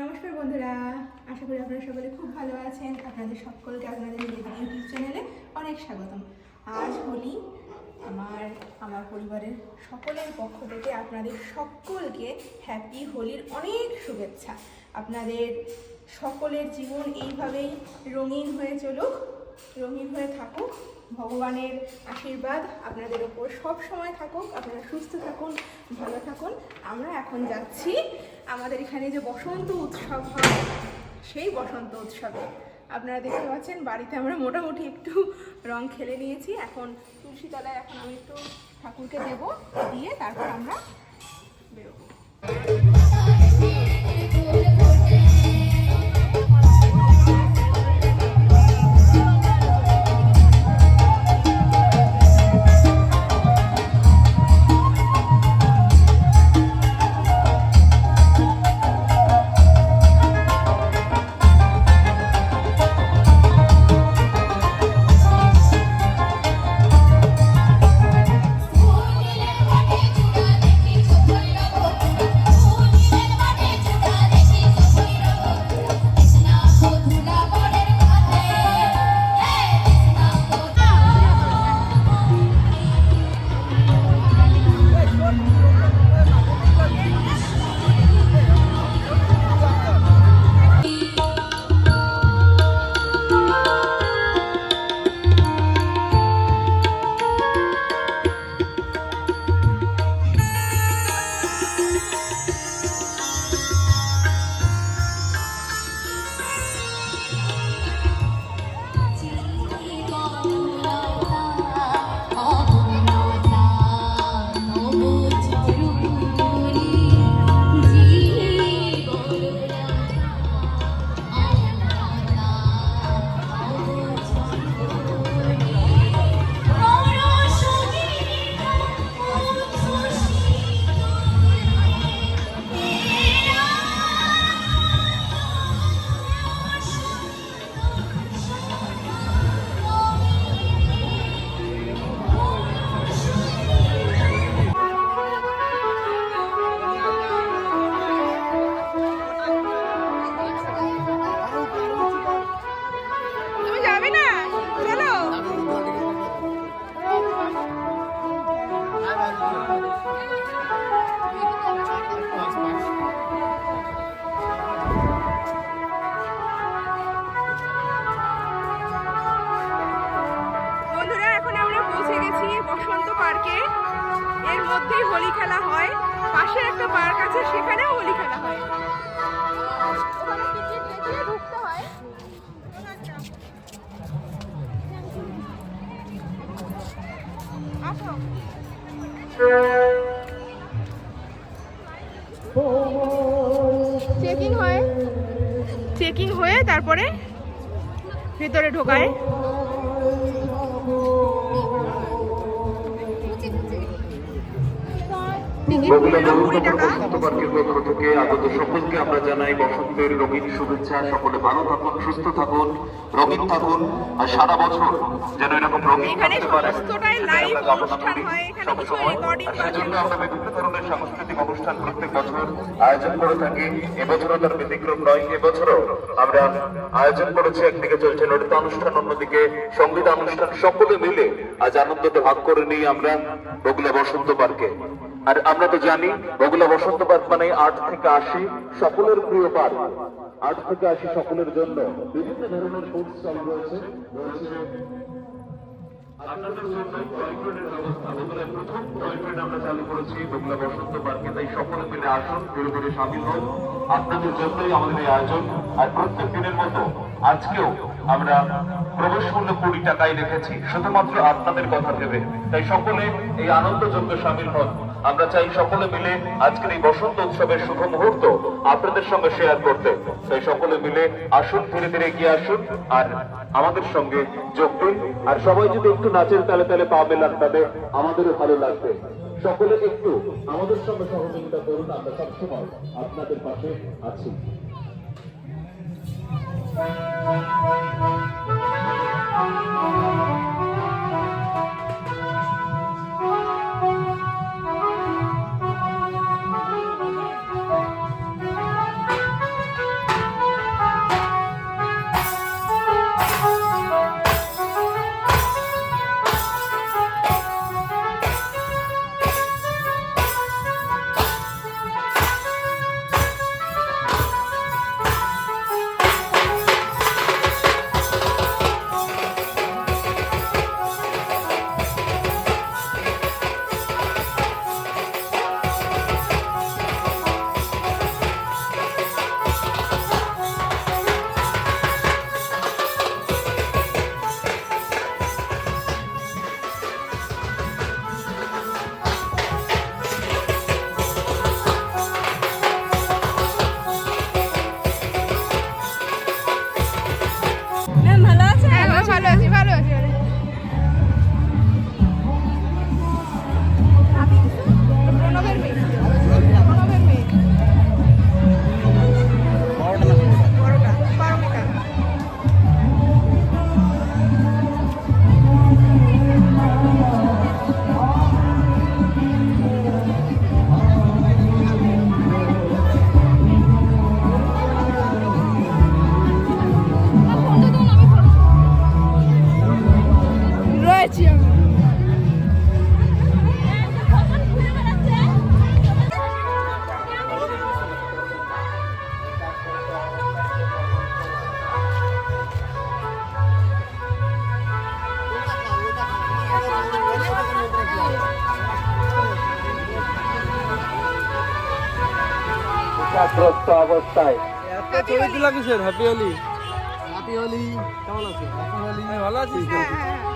নমস্কার বন্ধুরা, আশা করি আপনারা সকলে খুব ভালো আছেন। আপনাদের সকলকে আপনাদের নিজেদের ইউটিউব চ্যানেলে অনেক স্বাগতম। আজ হোলি আমার আমার পরিবারের সকলের পক্ষ থেকে আপনাদের সকলকে হ্যাপি হোলির অনেক শুভেচ্ছা। আপনাদের সকলের জীবন এইভাবেই রঙিন হয়ে চলুক, রঙিন হয়ে থাকুক। ভগবানের আশীর্বাদ আপনাদের ওপর সব সময় থাকুক, আপনারা সুস্থ থাকুন, ভালো থাকুন। আমরা এখন যাচ্ছি আমাদের এখানে যে বসন্ত উৎসব হয়, সেই বসন্ত উৎসবে। আপনারা দেখতে পাচ্ছেন বাড়িতে আমরা মোটামুটি একটু রং খেলে নিয়েছি। এখন তুলসী তলায় এখন আমি একটু ঠাকুরকে দেব, দিয়ে তারপর আমরা বেরোবো। এর মধ্যেই হোলি খেলা হয়। পাশে একটা পার্ক আছে, সেখানেও হোলি খেলা হয়। চেকিং হয়। চেকিং হয়ে তারপরে ভেতরে ঢোকায়। টিকিট মূল্য কুড়ি টাকা পার্কের পক্ষ থেকে আগত সকলকে আমরা জানাই বসন্তের রঙিন শুভেচ্ছা। সকলে ভালো থাকুন সুস্থ থাকুন রঙিন থাকুন আর সারা বছর যেন এরকম রঙিন এখানে সমস্তটাই live অনুষ্ঠান হয়, এখানে কিছু সবসময়। recording সেজন্য আমরা বিভিন্ন ধরনের সাংস্কৃতিক অনুষ্ঠান প্রত্যেক বছর আয়োজন করে থাকি। এবছরও তার ব্যতিক্রম নয় এবছরও আমরা আয়োজন করেছি। একদিকে চলছে নৃত্য অনুষ্ঠান অন্যদিকে সংগীত অনুষ্ঠান। সকলে মিলে আজ আনন্দতে ভাগ করে নিই আমরা বগুলা বসন্ত পার্কে। আর আমরা তো জানি বগুলা বসন্ত পার্ক মানে আট থেকে আশি সকলের প্রিয় পার্ক আট থেকে আশি সকলের জন্য বিভিন্ন ধরনের রয়েছে আপনাদের জন্য ব্যবস্থা আমরা চালু করেছি বগুলা বসন্ত পার্কে তাই সকলে মিলে আসুন সামিল হন। আপনাদের জন্যই আমাদের এই আয়োজন, আর প্রত্যেক দিনের মতো আজকেও আমরা প্রবেশ মূল্য কুড়ি টাকায় রেখেছি, শুধুমাত্র আপনাদের কথা ভেবে। তাই সকলে এই আনন্দযজ্ঞ সামিল হন। আমরা চাই সকলে মিলে আজকের এই বসন্ত উৎসবের শুভ মুহূর্ত আপনাদের সঙ্গে শেয়ার করতে। তাই সকলে মিলে আসুন, ধীরে ধীরে এগিয়ে আসুন, আর আমাদের সঙ্গে যোগ দিন। আর সবাই যদি একটু নাচের তালে তালে পা মেলান, তবে আমাদেরও ভালো লাগবে। সকলে একটু আমাদের সঙ্গে সহযোগিতা করুন, আমরা সবসময় আপনাদের পাশে আছি। বিপদগ্রস্ত অবস্থায় হ্যাঁ, ভালো আছো? হ্যাঁ, ভালো আছি ভালো আছি। এত অবস্থায়। কিসের? হ্যাপি হলি হ্যাপি হলি কেমন আছো? হ্যাপি হলি ভালো আছিস? হ্যাঁ হ্যাঁ হ্যাঁ।